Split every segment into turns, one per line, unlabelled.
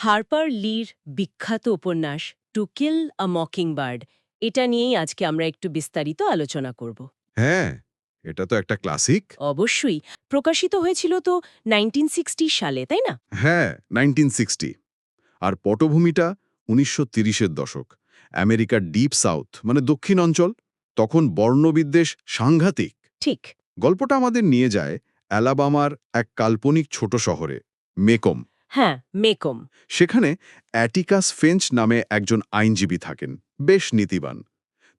Harper লির বিখ্যাত উপন্যাস to kill a mocking bird এটা নিয়েই আজকে আমরা একটু বিস্তারিত আলোচনা করব।
হ্যাঁ এটা তো একটা ক্লাসিক।
অবশ্যই। প্রকাশিত হয়েছিল তো নাইনটিন সালে তাই না?
হ্যাঁ নাইনটিন আর পটভূমিটা উনিশশো তিরিশের দশক। আমেরিকার ডিপ সাউথ মানে দক্ষিণ অঞ্চল তখন বর্ণবিদ্বেষ সাংঘাতিক।
ঠিক।
গল্পটা আমাদের নিয়ে যায় অ্যালাবামার এক কাল্পনিক ছোট শহরে মেকম।
হ্যাঁ মেকম।
সেখানে অ্যাটিকাস ফেঞ্চ নামে একজন আইনজীবী থাকেন বেশ নীতিবান।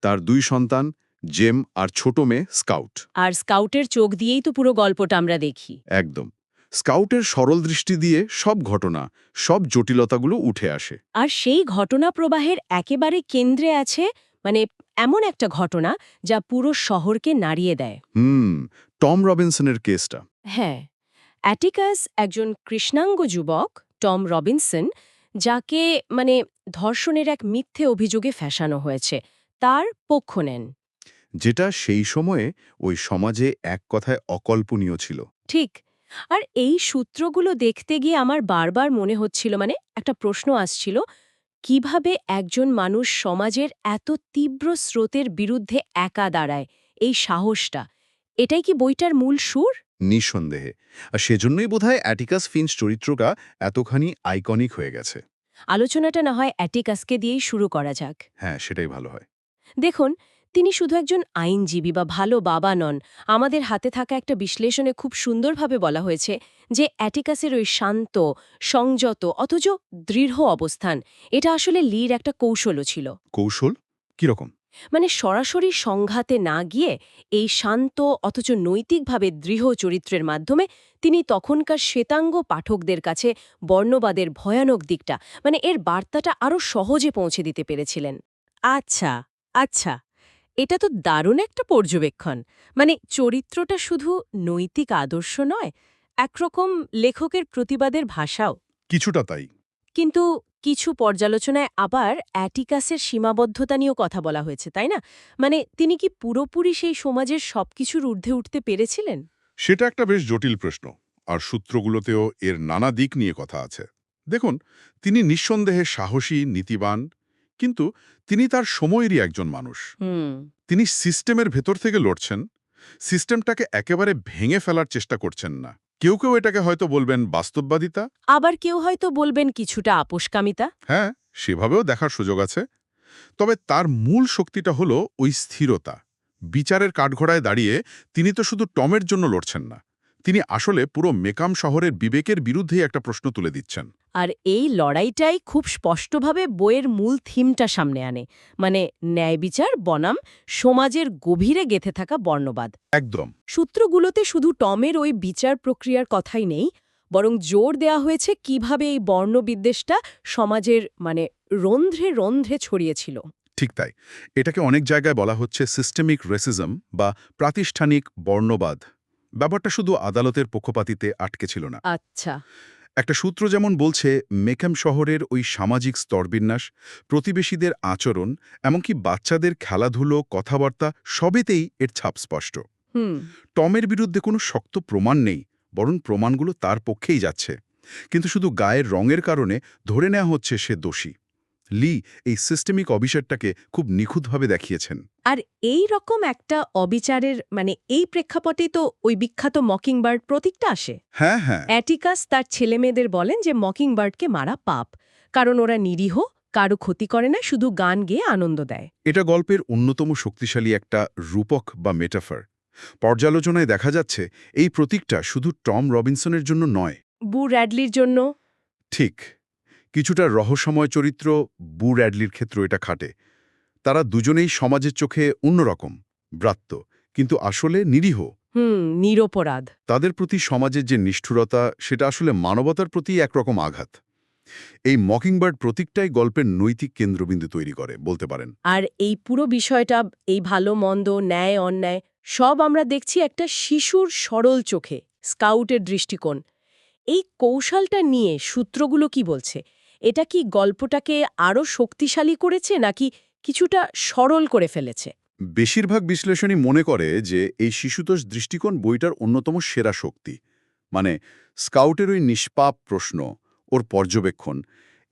তার দুই সন্তান জেম আর ছোট মেয়ে স্কাউট।
আর স্কাউটের চোখ দিয়েই তো পুরো গল্পটা আমরা দেখি।
একদম। স্কাউটের সরল দৃষ্টি দিয়ে সব ঘটনা সব জটিলতাগুলো উঠে আসে।
আর সেই ঘটনা প্রবাহের একেবারে কেন্দ্রে আছে মানে এমন একটা ঘটনা যা পুরো শহরকে নাড়িয়ে দেয়।
হুম টম রবিনসনের কেসটা।
হ্যাঁ। অ্যাটিকাস একজন কৃষ্ণাঙ্গ যুবক টম রবিনসন যাকে মানে ধর্ষণের এক মিথ্যে অভিযোগে ফ্যাসানো হয়েছে। তার পক্ষ নেন।
যেটা সেই সময়ে ওই সমাজে এক কথায় অকল্পনীয় ছিল।
ঠিক। আর এই সূত্রগুলো দেখতে গিয়ে আমার বারবার মনে হচ্ছিল মানে একটা প্রশ্ন আসছিল কীভাবে একজন মানুষ সমাজের এত তীব্র স্রোতের বিরুদ্ধে একা দাঁড়ায়? এই সাহসটা। এটাই কি বইটার মূল সুর?
নিঃসন্দেহে। আর সেজন্যই বোধহয় অ্যাটিকাস ফিঞ্চ চরিত্রটা এতখানি আইকনিক হয়ে গেছে।
আলোচনাটা না হয় অ্যাটিকাসকে দিয়েই শুরু করা যাক।
হ্যাঁ সেটাই ভালো হয়।
দেখুন তিনি শুধু একজন আইনজীবী বা ভালো বাবা নন। আমাদের হাতে থাকা একটা বিশ্লেষণে খুব সুন্দরভাবে বলা হয়েছে যে অ্যাটিকাসের ওই শান্ত সংযত অথচ দৃঢ় অবস্থান এটা আসলে লির একটা কৌশলও ছিল।
কৌশল? কীরকম?
মানে সরাসরি সংঘাতে না গিয়ে এই শান্ত অথচ নৈতিকভাবে দৃঢ় চরিত্রের মাধ্যমে তিনি তখনকার শ্বেতাঙ্গ পাঠকদের কাছে বর্ণবাদের ভয়ানক দিকটা মানে এর বার্তাটা আরও সহজে পৌঁছে দিতে পেরেছিলেন। আচ্ছা আচ্ছা এটা তো দারুণ একটা পর্যবেক্ষণ। মানে চরিত্রটা শুধু নৈতিক আদর্শ নয় একরকম লেখকের প্রতিবাদের ভাষাও।
কিছুটা তাই।
কিন্তু কিছু পর্যালোচনায় আবার অ্যাটিকাসের সীমাবদ্ধতা নিয়েও কথা বলা হয়েছে তাই না? মানে তিনি কি পুরোপুরি সেই সমাজের সবকিছুর ঊর্ধ্বে উঠতে পেরেছিলেন?
সেটা একটা বেশ জটিল প্রশ্ন আর সূত্রগুলোতেও এর নানা দিক নিয়ে কথা আছে। দেখুন তিনি নিঃসন্দেহে সাহসী নীতিবান কিন্তু তিনি তার সময়েরই একজন মানুষ। তিনি সিস্টেমের ভেতর থেকে লড়ছেন সিস্টেমটাকে একেবারে ভেঙে ফেলার চেষ্টা করছেন না। কেউ কেউ এটাকে হয়তো বলবেন বাস্তববাদিতা।
আবার কেউ হয়তো বলবেন কিছুটা আপোষকামিতা।
হ্যাঁ সেভাবেও দেখার সুযোগ আছে। তবে তার মূল শক্তিটা হলো ওই স্থিরতা। বিচারের কাঠঘোড়ায় দাঁড়িয়ে তিনি তো শুধু টমের জন্য লড়ছেন না তিনি আসলে পুরো মেকাম শহরের বিবেকের বিরুদ্ধেই একটা প্রশ্ন তুলে দিচ্ছেন।
আর এই লড়াইটাই খুব স্পষ্টভাবে বইয়ের মূল থিমটা সামনে আনে। মানে ন্যায় বিচার বনাম সমাজের গভীরে গেথে থাকা বর্ণবাদ।
একদম।
সূত্রগুলোতে শুধু টমের ওই বিচার প্রক্রিয়ার কথাই নেই বরং জোর দেয়া হয়েছে কীভাবে এই বর্ণবিদ্বেষটা সমাজের মানে রন্ধ্রে রন্ধ্রে ছড়িয়েছিল।
ঠিক তাই। এটাকে অনেক জায়গায় বলা হচ্ছে সিস্টেমিক রেসিজম বা প্রাতিষ্ঠানিক বর্ণবাদ। ব্যাপারটা শুধু আদালতের পক্ষপাতিতে আটকে ছিল না।
আচ্ছা।
একটা সূত্র যেমন বলছে মেকাম শহরের ওই সামাজিক স্তরবিন্যাস প্রতিবেশীদের আচরণ এমনকি বাচ্চাদের খেলাধুলো কথাবার্তা সবেতেই এর ছাপ স্পষ্ট।
হুম।
টমের বিরুদ্ধে কোনো শক্ত প্রমাণ নেই বরং প্রমাণগুলো তার পক্ষেই যাচ্ছে। কিন্তু শুধু গায়ের রঙের কারণে ধরে নেওয়া হচ্ছে সে দোষী। লি এই সিস্টেমিক অবিচারটাকে খুব নিখুঁতভাবে দেখিয়েছেন।
আর এই রকম একটা অবিচারের মানে এই প্রেক্ষাপটে তো ওই বিখ্যাত মকিংবার্ড প্রতীকটা আসে।
হ্যাঁ হ্যাঁ।
অ্যাটিকাস তার ছেলেমেয়েদের বলেন যে মকিংবার্ডকে মারা পাপ কারণ ওরা নিরীহ কারও ক্ষতি করে না শুধু গান গেয়ে আনন্দ দেয়।
এটা গল্পের অন্যতম শক্তিশালী একটা রূপক বা মেটাফার। পর্যালোচনায় দেখা যাচ্ছে এই প্রতীকটা শুধু টম রবিনসনের জন্য নয়।
বু র্যাডলির জন্য।
ঠিক। কিছুটা রহস্যময় চরিত্র বু র্যাডলির ক্ষেত্র এটা খাটে। তারা দুজনেই সমাজের চোখে অন্যরকম ব্রাত্য কিন্তু আসলে নিরীহ।
হুম নিরপরাধ।
তাদের প্রতি সমাজের যে নিষ্ঠুরতা সেটা আসলে মানবতার প্রতি একরকম আঘাত। এই মকিংবার্ড প্রতীকটাই গল্পের নৈতিক কেন্দ্রবিন্দু তৈরি করে বলতে পারেন।
আর এই পুরো বিষয়টা এই ভালো মন্দ ন্যায় অন্যায় সব আমরা দেখছি একটা শিশুর সরল চোখে স্কাউটের দৃষ্টিকোণ। এই কৌশলটা নিয়ে সূত্রগুলো কি বলছে? এটা কি গল্পটাকে আরও শক্তিশালী করেছে নাকি কিছুটা সরল করে ফেলেছে?
বেশিরভাগ বিশ্লেষণই মনে করে যে এই শিশুতোষ দৃষ্টিকোণ বইটার অন্যতম সেরা শক্তি। মানে স্কাউটের ওই নিষ্পাপ প্রশ্ন ওর পর্যবেক্ষণ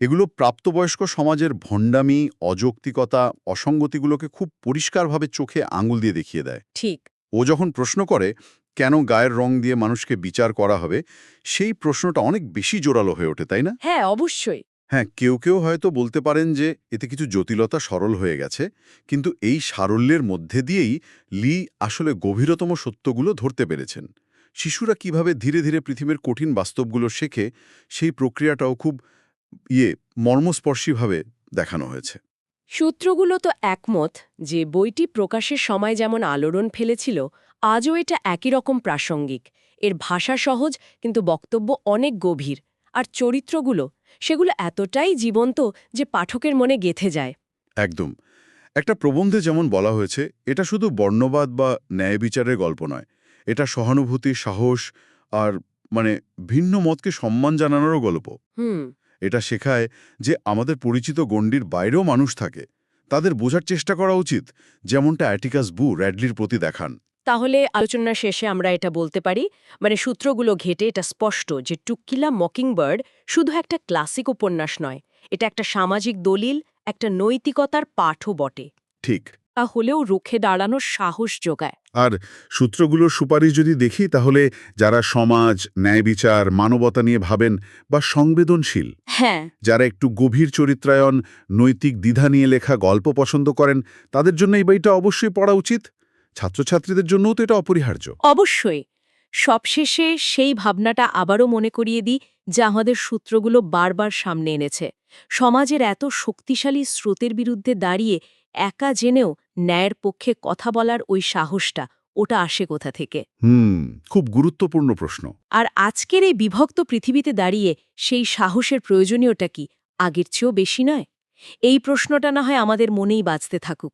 এগুলো প্রাপ্তবয়স্ক সমাজের ভণ্ডামি অযৌক্তিকতা অসঙ্গতিগুলোকে খুব পরিষ্কারভাবে চোখে আঙুল দিয়ে দেখিয়ে দেয়।
ঠিক।
ও যখন প্রশ্ন করে কেন গায়ের রং দিয়ে মানুষকে বিচার করা হবে সেই প্রশ্নটা অনেক বেশি জোরালো হয়ে ওঠে তাই না?
হ্যাঁ অবশ্যই।
হ্যাঁ কেউ কেউ হয়তো বলতে পারেন যে এতে কিছু জটিলতা সরল হয়ে গেছে, কিন্তু এই সারল্যের মধ্যে দিয়েই লি আসলে গভীরতম সত্যগুলো ধরতে পেরেছেন। শিশুরা কীভাবে ধীরে ধীরে পৃথিবীর কঠিন বাস্তবগুলো শেখে, সেই প্রক্রিয়াটাও খুব ইয়ে মর্মস্পর্শীভাবে দেখানো হয়েছে।
সূত্রগুলো তো একমত যে বইটি প্রকাশের সময় যেমন আলোড়ন ফেলেছিল, আজও এটা একই রকম প্রাসঙ্গিক। এর ভাষা সহজ, কিন্তু বক্তব্য অনেক গভীর। আর চরিত্রগুলো সেগুলো এতটাই জীবন্ত যে পাঠকের মনে গেথে যায়।
একদম। একটা প্রবন্ধে যেমন বলা হয়েছে এটা শুধু বর্ণবাদ বা ন্যায় বিচারের গল্প নয় এটা সহানুভূতি সাহস আর মানে ভিন্ন মতকে সম্মান জানানোরও গল্প।
হুম।
এটা শেখায় যে আমাদের পরিচিত গণ্ডির বাইরেও মানুষ থাকে তাদের বোঝার চেষ্টা করা উচিত যেমনটা অ্যাটিকাস বু র্যাডলির প্রতি দেখান।
তাহলে আলোচনার শেষে আমরা এটা বলতে পারি মানে সূত্রগুলো ঘেটে এটা স্পষ্ট যে টুকিলা মকিংবার্ড শুধু একটা ক্লাসিক উপন্যাস নয় এটা একটা সামাজিক দলিল একটা নৈতিকতার পাঠও বটে।
ঠিক।
তা হলেও রুখে দাঁড়ানোর সাহস যোগায়।
আর সূত্রগুলোর সুপারিশ যদি দেখি তাহলে যারা সমাজ ন্যায় বিচার মানবতা নিয়ে ভাবেন বা সংবেদনশীল
হ্যাঁ।
যারা একটু গভীর চরিত্রায়ন নৈতিক দ্বিধা নিয়ে লেখা গল্প পছন্দ করেন তাদের জন্য এই বইটা অবশ্যই পড়া উচিত। ছাত্রছাত্রীদের জন্যও তো এটা অপরিহার্য।
অবশ্যই। সবশেষে সেই ভাবনাটা আবারও মনে করিয়ে দিই যা আমাদের সূত্রগুলো বারবার সামনে এনেছে। সমাজের এত শক্তিশালী স্রোতের বিরুদ্ধে দাঁড়িয়ে একা জেনেও ন্যায়ের পক্ষে কথা বলার ওই সাহসটা ওটা আসে কোথা থেকে?
হুম খুব গুরুত্বপূর্ণ প্রশ্ন।
আর আজকের এই বিভক্ত পৃথিবীতে দাঁড়িয়ে সেই সাহসের প্রয়োজনীয়টা কি আগের চেয়েও বেশি নয়? এই প্রশ্নটা না হয় আমাদের মনেই বাঁচতে থাকুক।